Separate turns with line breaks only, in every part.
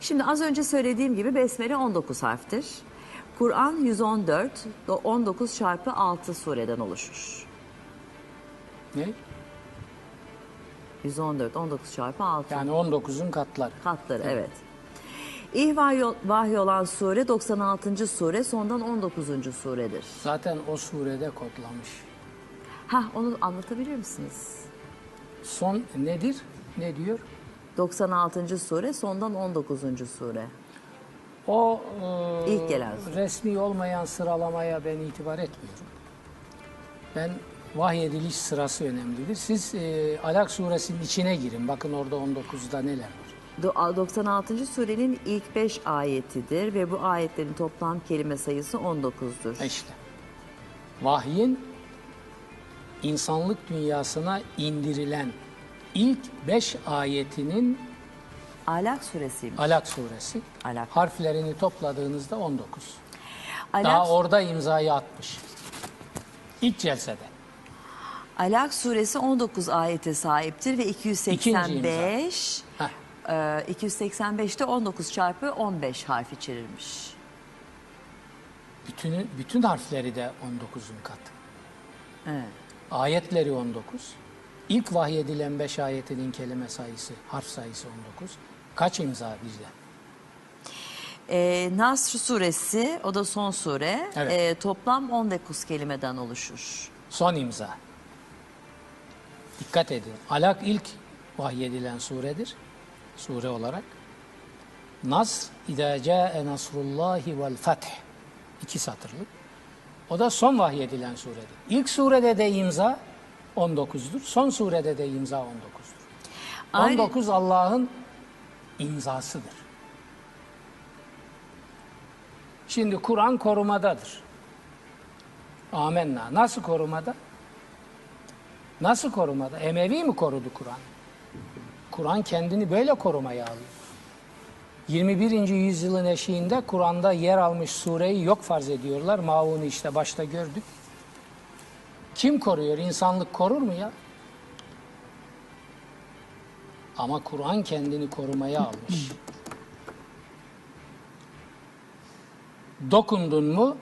Şimdi az önce söylediğim gibi Besmele 19 harftir. Kur'an 114, do- 19 çarpı 6 sureden oluşur.
Ne?
114, 19 çarpı 6
Yani 19'un katları.
katları evet. İlk vahyo- vahiy olan sure 96. sure sondan 19. suredir.
Zaten o surede kodlamış.
Hah onu anlatabilir misiniz?
Son nedir? Ne diyor?
96. sure sondan 19. sure.
O e,
İlk gelen.
resmi olmayan sıralamaya ben itibar etmiyorum. Ben vahyediliş sırası önemlidir. Siz e, Alak suresinin içine girin. Bakın orada 19'da neler var.
Do- 96. surenin ilk 5 ayetidir ve bu ayetlerin toplam kelime sayısı 19'dur.
İşte vahyin insanlık dünyasına indirilen ilk 5 ayetinin
Alak suresiymiş.
Alak suresi.
Alak.
Harflerini topladığınızda 19.
Alak,
Daha orada imzayı atmış. İlk celsede.
Alak suresi 19 ayete sahiptir ve
İkinci
285
Heh.
e, 285'te 19 çarpı 15 harf içerirmiş.
Bütün, bütün harfleri de 19'un katı.
Evet.
Ayetleri 19. İlk vahyedilen 5 ayetinin kelime sayısı, harf sayısı 19. Kaç imza bizde?
E, Nasr suresi o da son sure
Evet.
e, toplam 19 kelimeden oluşur.
Son imza. Dikkat edin. Alak ilk vahyedilen suredir. Sure olarak. Nasr, İdâ câe nasrullâhi vel feth. İki satırlık. O da son vahyedilen suredir. İlk surede de imza 19'dur. Son surede de imza 19'dur.
Ayrı-
19 Allah'ın imzasıdır. Şimdi Kur'an korumadadır. Amenna. Nasıl korumada? Nasıl korumada? Emevi mi korudu Kur'an? Kur'an kendini böyle korumaya alıyor. 21. yüzyılın eşiğinde Kur'an'da yer almış sureyi yok farz ediyorlar. Maun'u işte başta gördük. Kim koruyor? İnsanlık korur mu ya? Ama Kur'an kendini korumaya almış. Dokundun mu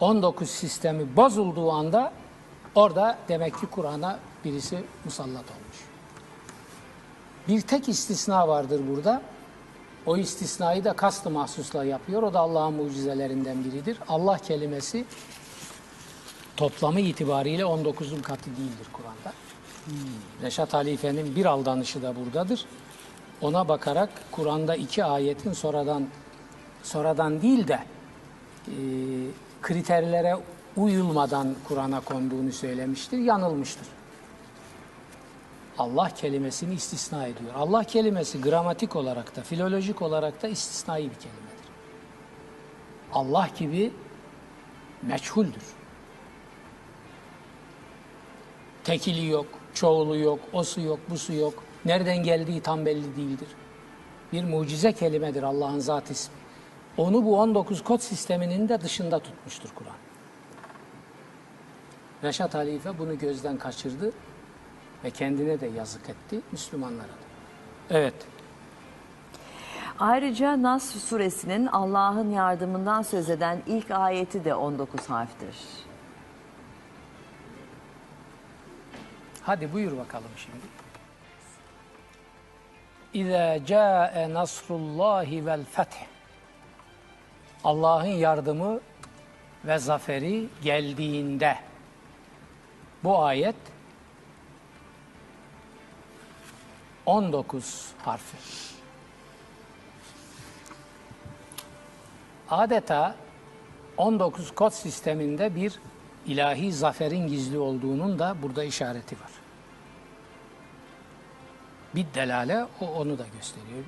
19 sistemi bozulduğu anda orada demek ki Kur'an'a birisi musallat olmuş. Bir tek istisna vardır burada. O istisnayı da kastı mahsusla yapıyor. O da Allah'ın mucizelerinden biridir. Allah kelimesi toplamı itibariyle 19'un katı değildir Kur'an'da. Reşat Halife'nin bir aldanışı da buradadır. Ona bakarak Kur'an'da iki ayetin sonradan sonradan değil de e, kriterlere uyulmadan Kur'an'a konduğunu söylemiştir. Yanılmıştır. Allah kelimesini istisna ediyor. Allah kelimesi gramatik olarak da, filolojik olarak da istisnai bir kelimedir. Allah gibi meçhuldür. Tekili yok, çoğulu yok, osu yok, busu yok. Nereden geldiği tam belli değildir. Bir mucize kelimedir Allah'ın zat ismi. Onu bu 19 kod sisteminin de dışında tutmuştur Kur'an. Reşat Halife bunu gözden kaçırdı ve kendine de yazık etti, Müslümanlara da. Evet,
Ayrıca Nasr suresinin Allah'ın yardımından söz eden ilk ayeti de 19 harftir.
Hadi buyur bakalım şimdi. İza ca'e nasrullahi vel feth. Allah'ın yardımı ve zaferi geldiğinde bu ayet 19 harfi. Adeta 19 kod sisteminde bir ilahi zaferin gizli olduğunun da burada işareti var. Bir delale o onu da gösteriyor.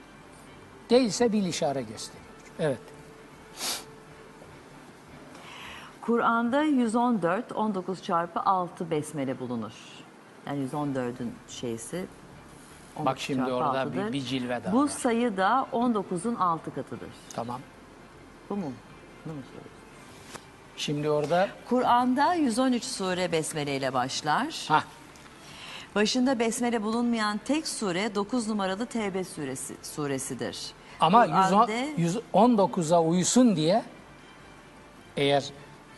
Değilse bir işare gösteriyor. Evet.
Kur'an'da 114, 19 çarpı 6 besmele bulunur. Yani 114'ün şeysi 19
Bak şimdi orada
altıdır.
bir, bir cilve daha
Bu
var.
sayı da 19'un 6 katıdır.
Tamam.
Bu mu? Bunu mu söylüyorsun?
Şimdi orada
Kur'an'da 113 sure besmele ile başlar.
ha
Başında besmele bulunmayan tek sure 9 numaralı Tevbe suresi suresidir.
Ama
Kur'an'da
119'a uysun diye eğer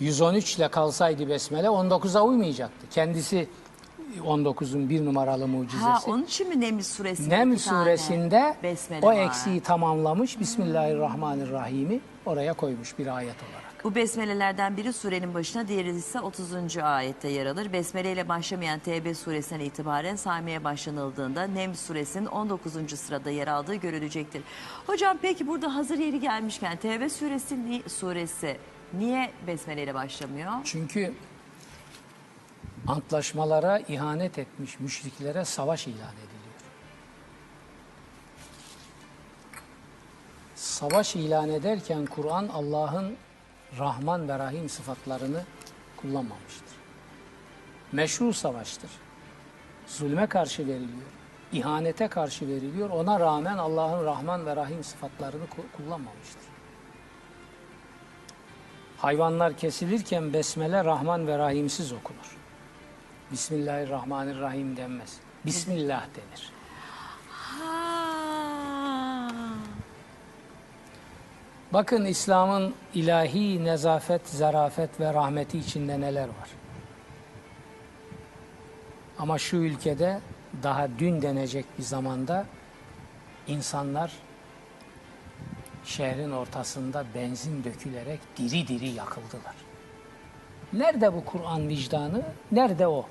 113 ile kalsaydı besmele 19'a uymayacaktı. Kendisi 19'un bir numaralı mucizesi.
Ha onun için mi Neml suresinde?
Nem
iki tane
suresinde o
var?
eksiği tamamlamış. Bismillahirrahmanirrahim'i oraya koymuş bir ayet olarak.
Bu besmelelerden biri surenin başına, diğeri ise 30. ayette yer alır. Besmele ile başlamayan Tevbe suresinden itibaren saymaya başlanıldığında Nem suresinin 19. sırada yer aldığı görülecektir. Hocam peki burada hazır yeri gelmişken Tevbe suresi, suresi niye besmele ile başlamıyor?
Çünkü antlaşmalara ihanet etmiş müşriklere savaş ilan ediliyor. Savaş ilan ederken Kur'an Allah'ın Rahman ve Rahim sıfatlarını kullanmamıştır. Meşru savaştır. Zulme karşı veriliyor. ihanete karşı veriliyor. Ona rağmen Allah'ın Rahman ve Rahim sıfatlarını ku- kullanmamıştır. Hayvanlar kesilirken besmele Rahman ve Rahimsiz okunur. Bismillahirrahmanirrahim denmez. Bismillah denir. Bakın İslam'ın ilahi nezafet, zarafet ve rahmeti içinde neler var. Ama şu ülkede daha dün denecek bir zamanda insanlar şehrin ortasında benzin dökülerek diri diri yakıldılar. Nerede bu Kur'an vicdanı? Nerede o?